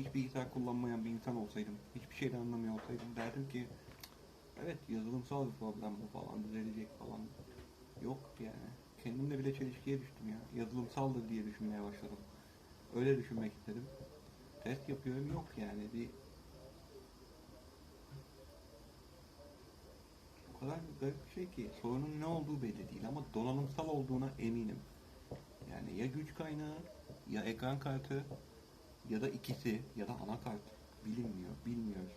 hiç bilgisayar kullanmayan bir insan olsaydım, hiçbir şeyden anlamıyor olsaydım derdim ki evet yazılımsal bir problem bu falan düzelecek falan. Yok yani. Kendimle bile çelişkiye düştüm ya. Yazılımsaldır diye düşünmeye başladım. Öyle düşünmek istedim. Test yapıyorum yok yani bir o kadar garip bir şey ki sorunun ne olduğu belli değil ama donanımsal olduğuna eminim. Yani ya güç kaynağı ya ekran kartı ya da ikisi ya da anakart bilinmiyor, bilmiyoruz.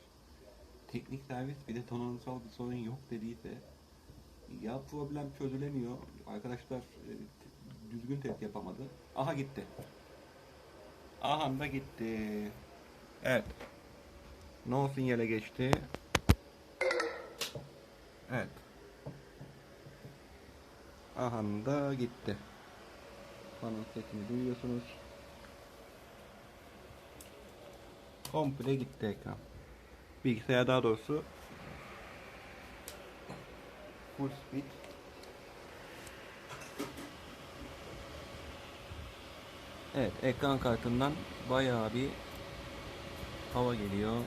Teknik servis bile donanımsal bir sorun yok dediyse ya problem çözülemiyor. Arkadaşlar e, düzgün test yapamadı. Aha gitti. Aha da gitti. Evet. No sinyale geçti. Evet. Aha da gitti. Bana sesini duyuyorsunuz. Komple gitti ekran. Bilgisayar daha doğrusu full speed. Evet, ekran kartından bayağı bir hava geliyor.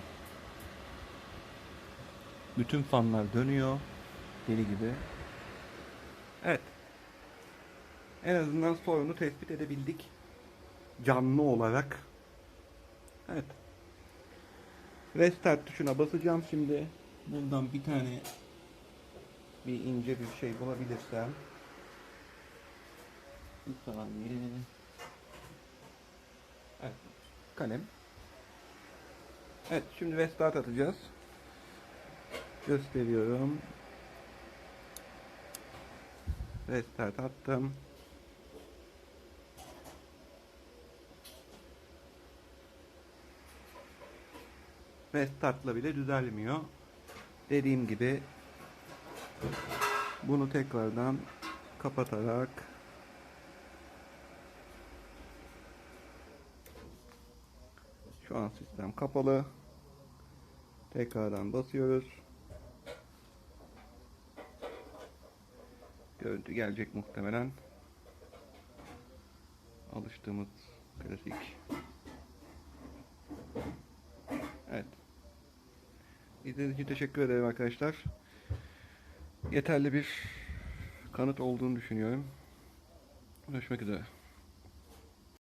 Bütün fanlar dönüyor deli gibi. Evet. En azından sorunu tespit edebildik. Canlı olarak. Evet. Restart tuşuna basacağım şimdi. Buradan bir tane bir ince bir şey bulabilirsem. Bir saniye. Evet. Kalem. Evet şimdi restart atacağız. Gösteriyorum. Restart attım. Restartla bile düzelmiyor. Dediğim gibi bunu tekrardan kapatarak şu an sistem kapalı. Tekrardan basıyoruz. Görüntü gelecek muhtemelen. Alıştığımız klasik. Evet. İzlediğiniz için teşekkür ederim arkadaşlar. Yeterli bir kanıt olduğunu düşünüyorum. Görüşmek üzere.